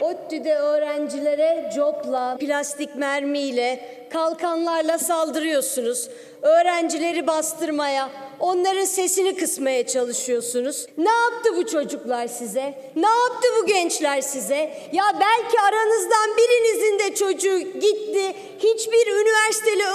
ODTÜ'de öğrencilere copla, plastik mermiyle, kalkanlarla saldırıyorsunuz. Öğrencileri bastırmaya, onların sesini kısmaya çalışıyorsunuz. Ne yaptı bu çocuklar size? Ne yaptı bu gençler size? Ya belki aranızdan birinizin de çocuğu gitti. Hiçbir üniversiteli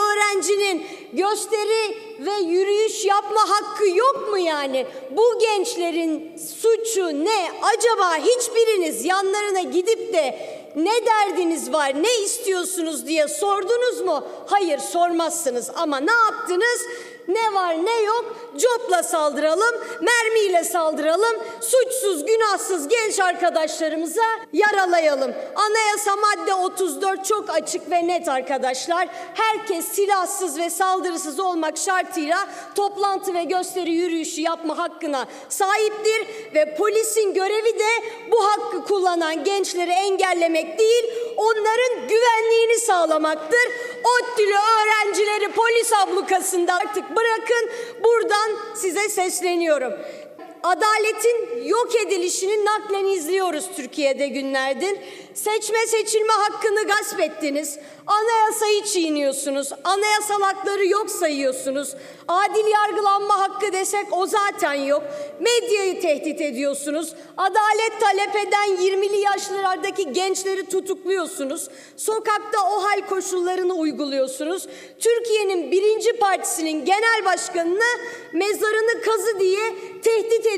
gösteri ve yürüyüş yapma hakkı yok mu yani? Bu gençlerin suçu ne? Acaba hiçbiriniz yanlarına gidip de ne derdiniz var, ne istiyorsunuz diye sordunuz mu? Hayır sormazsınız ama ne yaptınız? Ne var ne yok copla saldıralım, mermiyle saldıralım, suçsuz günahsız genç arkadaşlarımıza yaralayalım. Anayasa madde 34 çok açık ve net arkadaşlar. Herkes silahsız ve saldırısız olmak şartıyla toplantı ve gösteri yürüyüşü yapma hakkına sahiptir ve polisin görevi de bu hakkı kullanan gençleri engellemek değil, onların güvenliğini sağlamaktır. ODTÜ'lü öğrencileri polis ablukasında artık bırakın. Buradan size sesleniyorum. Adaletin yok edilişini naklen izliyoruz Türkiye'de günlerdir. Seçme seçilme hakkını gasp ettiniz. Anayasayı çiğniyorsunuz. Anayasal hakları yok sayıyorsunuz. Adil yargılanma hakkı desek o zaten yok. Medyayı tehdit ediyorsunuz. Adalet talep eden 20'li yaşlardaki gençleri tutukluyorsunuz. Sokakta o hal koşullarını uyguluyorsunuz. Türkiye'nin birinci partisinin genel başkanını mezarını kazı diye tehdit ediyorsunuz.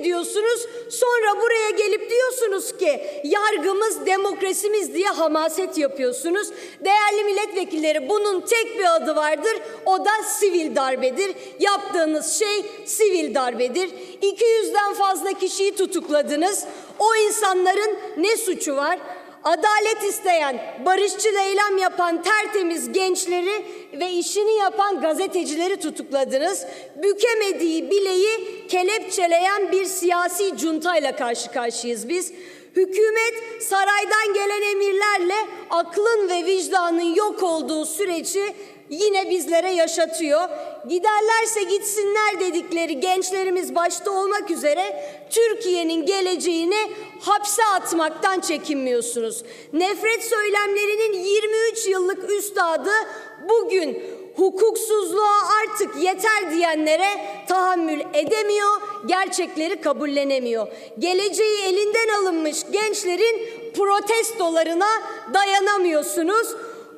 Sonra buraya gelip diyorsunuz ki yargımız demokrasimiz diye hamaset yapıyorsunuz. Değerli milletvekilleri bunun tek bir adı vardır. O da sivil darbedir. Yaptığınız şey sivil darbedir. 200'den fazla kişiyi tutukladınız. O insanların ne suçu var? Adalet isteyen, barışçıl eylem yapan tertemiz gençleri ve işini yapan gazetecileri tutukladınız. Bükemediği bileği kelepçeleyen bir siyasi cuntayla karşı karşıyayız biz. Hükümet saraydan gelen emirlerle aklın ve vicdanın yok olduğu süreci yine bizlere yaşatıyor. Giderlerse gitsinler dedikleri gençlerimiz başta olmak üzere Türkiye'nin geleceğini hapse atmaktan çekinmiyorsunuz. Nefret söylemlerinin 23 yıllık üstadı bugün hukuksuzluğa artık yeter diyenlere tahammül edemiyor, gerçekleri kabullenemiyor. Geleceği elinden alınmış gençlerin protestolarına dayanamıyorsunuz.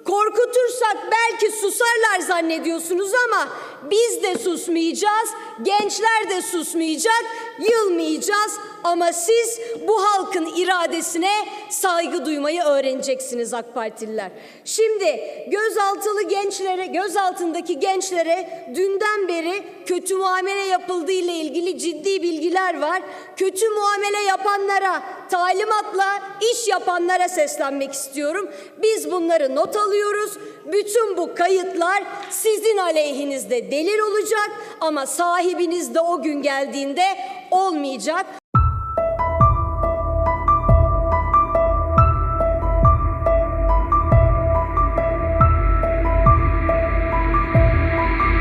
Korkutursak belki susarlar zannediyorsunuz ama biz de susmayacağız, gençler de susmayacak, yılmayacağız ama siz bu halkın iradesine saygı duymayı öğreneceksiniz AK Partililer. Şimdi gözaltılı gençlere, gözaltındaki gençlere dünden beri kötü muamele yapıldığı ile ilgili ciddi bilgiler var. Kötü muamele yapanlara, talimatla iş yapanlara seslenmek istiyorum. Biz bunları not alıyoruz. Bütün bu kayıtlar sizin aleyhinizde delil olacak ama sahibiniz de o gün geldiğinde olmayacak.